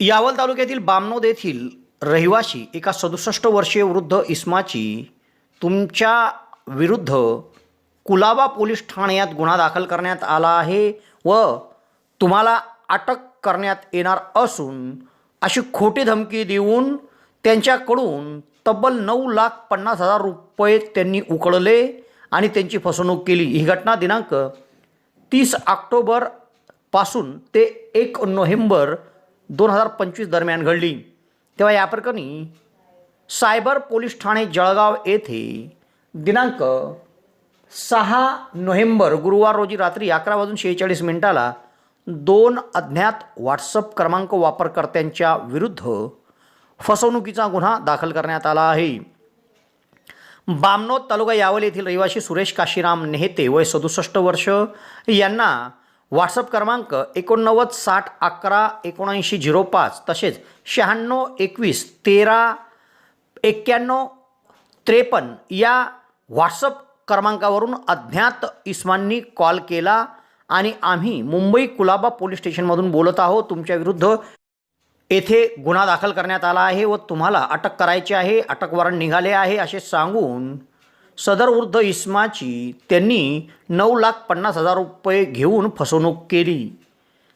यावल तालुक्यातील बामनोद येथील रहिवाशी एका सदुसष्ट वर्षीय वृद्ध इस्माची तुमच्या विरुद्ध कुलाबा पोलीस ठाण्यात गुन्हा दाखल करण्यात आला आहे व तुम्हाला अटक करण्यात येणार असून अशी खोटी धमकी देऊन त्यांच्याकडून तब्बल नऊ लाख पन्नास हजार रुपये त्यांनी उकळले आणि त्यांची फसवणूक केली. ही घटना दिनांक तीस ऑक्टोबरपासून ते एक नोव्हेंबर दोन हजार पंचवीस दरम्यान घडली. तेव्हा या प्रकरणी सायबर पोलीस ठाणे जळगाव येथे दिनांक सहा नोव्हेंबर गुरुवार रोजी रात्री अकरा वाजून शेहेचाळीस मिनिटाला दोन अज्ञात व्हॉट्सअप क्रमांक वापरकर्त्यांच्या विरुद्ध फसवणुकीचा गुन्हा दाखल करण्यात आला आहे. बामनोद तालुका यावल येथील रहिवासी सुरेश काशीराम नेहते वय सदुसष्ट वर्ष यांना व्हॉट्सअप क्रमांक एकोणनव्वद साठ अकरा एकोणऐंशी झिरो पाच तसेच शहाण्णव एकवीस तेरा एक्क्याण्णव त्रेपन्न या व्हॉट्सअप क्रमांकावरून अज्ञात इस्मांनी कॉल केला आणि आम्ही मुंबई कुलाबा पोलीस स्टेशनमधून बोलत आहोत. तुमच्या विरुद्ध येथे गुन्हा दाखल करण्यात आला आहे व तुम्हाला अटक करायची आहे. अटक वॉरंट निघाले आहे. असे सांगून सदर वृद्ध इस्माची त्यांनी नऊ लाख पन्नास हजार रुपये घेऊन फसवणूक केली.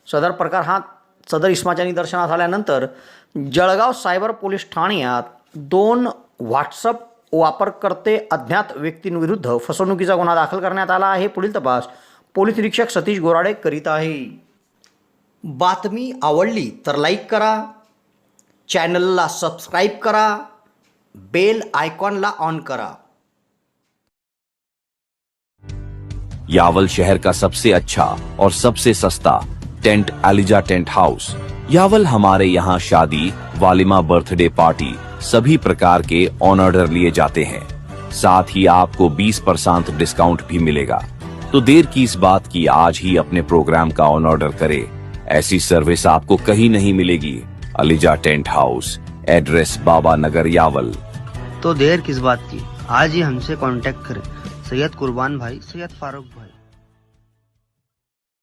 सदर प्रकार हा सदर इस्माच्या निदर्शनास आल्यानंतर जळगाव सायबर पोलीस ठाण्यात दोन व्हॉट्सअप वापरकर्ते अज्ञात व्यक्तींविरुद्ध फसवणुकीचा गुन्हा दाखल करण्यात आला आहे. पुढील तपास पोलीस निरीक्षक सतीश गोराडे करीत आहे. बातमी आवडली तर लाईक करा चॅनलला सबस्क्राईब करा बेल आयकॉनला ऑन करा. यावल शहर का सबसे अच्छा और सबसे सस्ता tent Eliza tent house. Yawal हमारे यहाँ शादी, वालिमा बर्थडे पार्टी सभी प्रकार के ऑन ऑर्डर लिए जाते हैं। साथ ही आपको 20 परसेंट डिस्काउंट भी मिलेगा। तो देर की इस बात की आज ही अपने प्रोग्राम का ऑन ऑर्डर करें। ऐसी सर्विस आपको कहीं नहीं मिलेगी। ELISA tent house, address Baba Nagar Yawal. तो देर किस बात की? आज ही हमसे कांटेक्ट करें। सैयद कुर्बान भाई सैयद फारूक भाई।